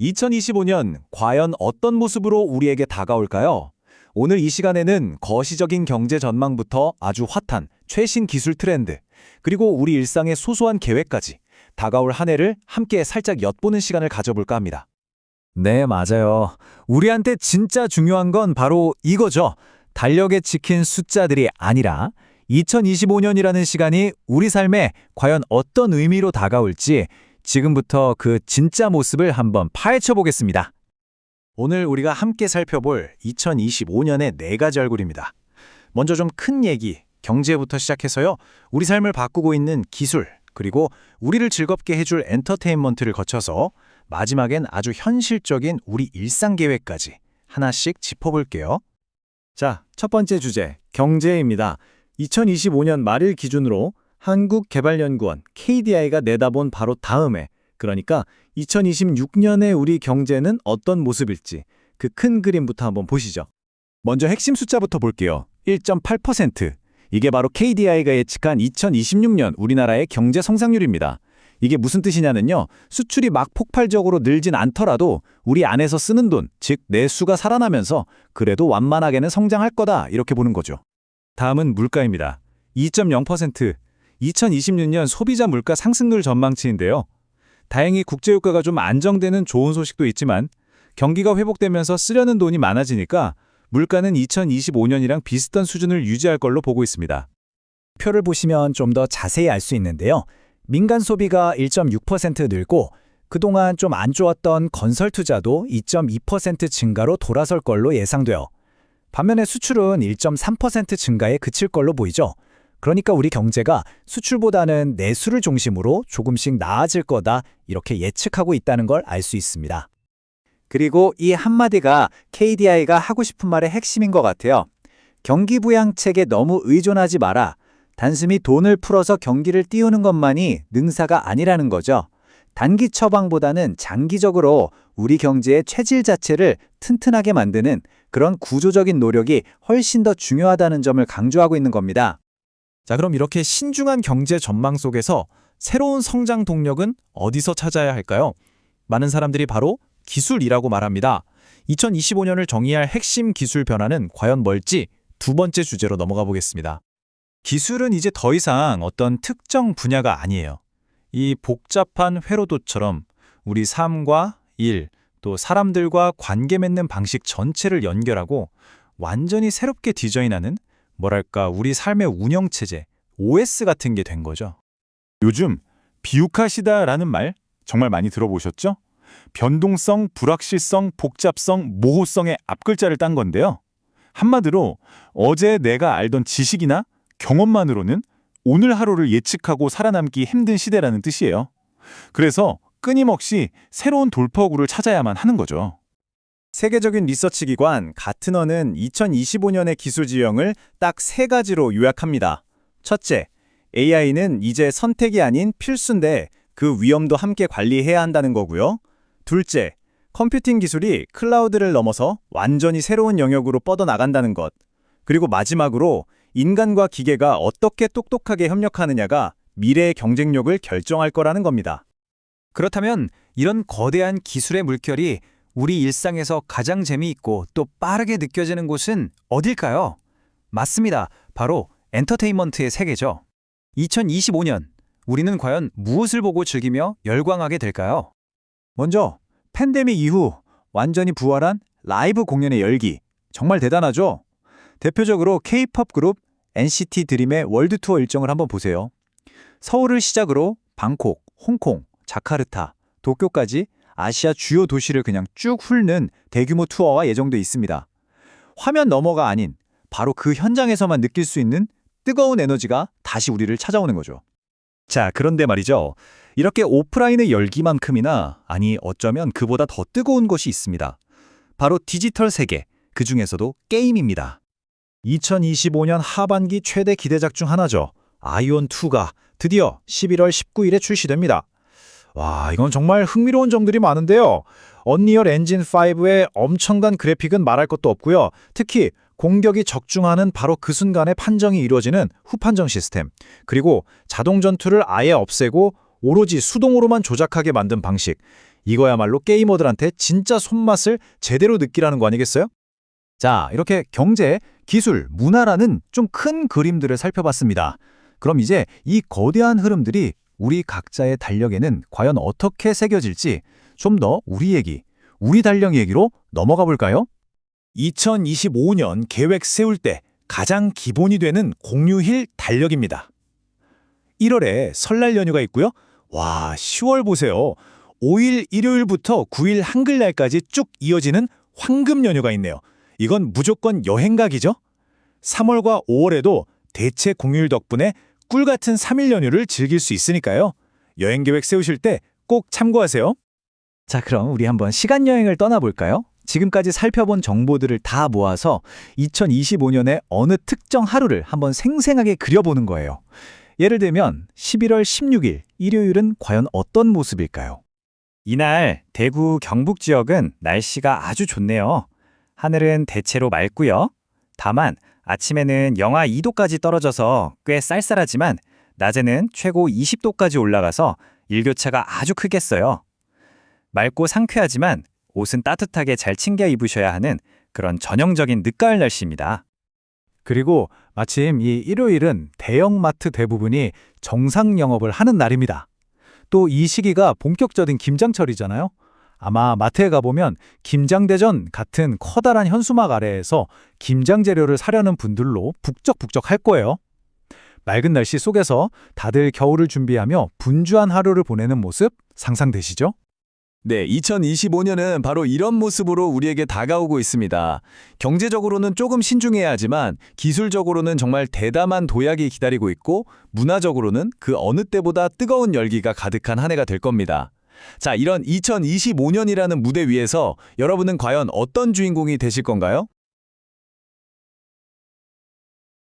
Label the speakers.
Speaker 1: 2025년 과연 어떤 모습으로 우리에게 다가올까요? 오늘 이 시간에는 거시적인 경제 전망부터 아주 핫한 최신 기술 트렌드, 그리고 우리 일상의 소소한 계획까지 다가올 한 해를 함께 살짝 엿보는 시간을 가져볼까 합니다. 네, 맞아요. 우리한테 진짜 중요한 건 바로 이거죠. 달력에 찍힌 숫자들이 아니라 2025년이라는 시간이 우리 삶에 과연 어떤 의미로 다가올지 지금부터 그 진짜 모습을 한번 파헤쳐 보겠습니다. 오늘 우리가 함께 살펴볼 2025년의 네 가지 얼굴입니다. 먼저 좀 큰 얘기, 경제부터 시작해서요. 우리 삶을 바꾸고 있는 기술, 그리고 우리를 즐겁게 해줄 엔터테인먼트를 거쳐서 마지막엔 아주 현실적인 우리 일상 계획까지 하나씩 짚어볼게요. 자, 첫 번째 주제, 경제입니다. 2025년 말일 기준으로 한국개발연구원 KDI가 내다본 바로 다음에 그러니까 2026년에 우리 경제는 어떤 모습일지 그 큰 그림부터 한번 보시죠. 먼저 핵심 숫자부터 볼게요. 1.8%. 이게 바로 KDI가 예측한 2026년 우리나라의 경제 성장률입니다. 이게 무슨 뜻이냐면요. 수출이 막 폭발적으로 늘진 않더라도 우리 안에서 쓰는 돈, 즉 내수가 살아나면서 그래도 완만하게는 성장할 거다 이렇게 보는 거죠. 다음은 물가입니다. 2.0%. 2026년 소비자 물가 상승률 전망치인데요. 다행히 국제유가가 좀 안정되는 좋은 소식도 있지만 경기가 회복되면서 쓰려는 돈이 많아지니까 물가는 2025년이랑 비슷한 수준을 유지할 걸로 보고 있습니다. 표를 보시면 좀 더 자세히 알 수 있는데요. 민간 소비가 1.6% 늘고 그동안 좀 안 좋았던 건설 투자도 2.2% 증가로 돌아설 걸로 예상돼요. 반면에 수출은 1.3% 증가에 그칠 걸로 보이죠. 그러니까 우리 경제가 수출보다는 내수를 중심으로 조금씩 나아질 거다 이렇게 예측하고 있다는 걸 알 수 있습니다. 그리고 이 한마디가 KDI가 하고 싶은 말의 핵심인 것 같아요. 경기 부양책에 너무 의존하지 마라. 단순히 돈을 풀어서 경기를 띄우는 것만이 능사가 아니라는 거죠. 단기 처방보다는 장기적으로 우리 경제의 체질 자체를 튼튼하게 만드는 그런 구조적인 노력이 훨씬 더 중요하다는 점을 강조하고 있는 겁니다. 자, 그럼 이렇게 신중한 경제 전망 속에서 새로운 성장 동력은 어디서 찾아야 할까요? 많은 사람들이 바로 기술이라고 말합니다. 2025년을 정의할 핵심 기술 변화는 과연 뭘지 두 번째 주제로 넘어가 보겠습니다. 기술은 이제 더 이상 어떤 특정 분야가 아니에요. 이 복잡한 회로도처럼 우리 삶과 일, 또 사람들과 관계 맺는 방식 전체를 연결하고 완전히 새롭게 디자인하는 뭐랄까 우리 삶의 운영체제, OS 같은 게 된 거죠.
Speaker 2: 요즘 비욱하시다라는 말 정말 많이 들어보셨죠? 변동성, 불확실성, 복잡성, 모호성의 앞글자를 딴 건데요. 한마디로 어제 내가 알던 지식이나 경험만으로는 오늘 하루를 예측하고 살아남기 힘든 시대라는 뜻이에요. 그래서 끊임없이 새로운 돌파구를 찾아야만 하는 거죠.
Speaker 1: 세계적인 리서치 기관 가트너는 2025년의 기술 지형을 딱 세 가지로 요약합니다. 첫째, AI는 이제 선택이 아닌 필수인데 그 위험도 함께 관리해야 한다는 거고요. 둘째, 컴퓨팅 기술이 클라우드를 넘어서 완전히 새로운 영역으로 뻗어나간다는 것. 그리고 마지막으로 인간과 기계가 어떻게 똑똑하게 협력하느냐가 미래의 경쟁력을 결정할 거라는 겁니다. 그렇다면 이런 거대한 기술의 물결이 우리 일상에서 가장 재미있고 또 빠르게 느껴지는 곳은 어딜까요? 맞습니다. 바로 엔터테인먼트의 세계죠. 2025년, 우리는 과연 무엇을 보고 즐기며 열광하게 될까요? 먼저, 팬데믹 이후 완전히 부활한 라이브 공연의 열기. 정말 대단하죠? 대표적으로 K-팝 그룹 NCT 드림의 월드 투어 일정을 한번 보세요. 서울을 시작으로 방콕, 홍콩, 자카르타, 도쿄까지 아시아 주요 도시를 그냥 쭉 훑는 대규모 투어가 예정돼 있습니다. 화면 너머가 아닌 바로 그 현장에서만 느낄 수 있는 뜨거운 에너지가 다시 우리를 찾아오는 거죠. 자, 그런데 말이죠. 이렇게 오프라인의 열기만큼이나 아니 어쩌면 그보다 더 뜨거운 것이 있습니다. 바로 디지털 세계, 그 중에서도 게임입니다. 2025년 하반기 최대 기대작 중 하나죠. 아이온2가 드디어 11월 19일에 출시됩니다. 와, 이건 정말 흥미로운 점들이 많은데요. 언리얼 엔진 5의 엄청난 그래픽은 말할 것도 없고요. 특히 공격이 적중하는 바로 그 순간에 판정이 이루어지는 후판정 시스템, 그리고 자동 전투를 아예 없애고 오로지 수동으로만 조작하게 만든 방식. 이거야말로 게이머들한테 진짜 손맛을 제대로 느끼라는 거 아니겠어요? 자, 이렇게 경제, 기술, 문화라는 좀 큰 그림들을 살펴봤습니다. 그럼 이제 이 거대한 흐름들이 우리 각자의 달력에는 과연 어떻게 새겨질지 좀 더 우리 얘기, 우리 달력 얘기로 넘어가 볼까요? 2025년 계획 세울 때 가장 기본이 되는 공휴일 달력입니다. 1월에 설날 연휴가 있고요. 와, 10월 보세요. 5일 일요일부터 9일 한글날까지 쭉 이어지는 황금 연휴가 있네요. 이건 무조건 여행 각이죠? 3월과 5월에도 대체 공휴일 덕분에 꿀 같은 3일 연휴를 즐길 수 있으니까요. 여행 계획 세우실 때 꼭 참고하세요. 자, 그럼 우리 한번 시간 여행을 떠나볼까요? 지금까지 살펴본 정보들을 다 모아서 2025년의 어느 특정 하루를 한번 생생하게 그려보는 거예요. 예를 들면 11월 16일 일요일은 과연 어떤 모습일까요?
Speaker 3: 이날 대구 경북 지역은 날씨가 아주 좋네요. 하늘은 대체로 맑고요. 다만 아침에는 영하 2도까지 떨어져서 꽤 쌀쌀하지만 낮에는 최고 20도까지 올라가서 일교차가 아주 크겠어요. 맑고 상쾌하지만 옷은 따뜻하게 잘 챙겨 입으셔야 하는 그런 전형적인 늦가을 날씨입니다.
Speaker 1: 그리고 마침 이 일요일은 대형마트 대부분이 정상 영업을 하는 날입니다. 또 이 시기가 본격적인 김장철이잖아요. 아마 마트에 가보면 김장대전 같은 커다란 현수막 아래에서 김장 재료를 사려는 분들로 북적북적 할 거예요. 맑은 날씨 속에서 다들 겨울을 준비하며 분주한 하루를 보내는 모습 상상되시죠?
Speaker 4: 네, 2025년은 바로 이런 모습으로 우리에게 다가오고 있습니다. 경제적으로는 조금 신중해야 하지만 기술적으로는 정말 대담한 도약이 기다리고 있고 문화적으로는 그 어느 때보다 뜨거운 열기가 가득한 한 해가 될 겁니다. 자, 이런 2025년이라는 무대 위에서 여러분은 과연 어떤 주인공이 되실 건가요?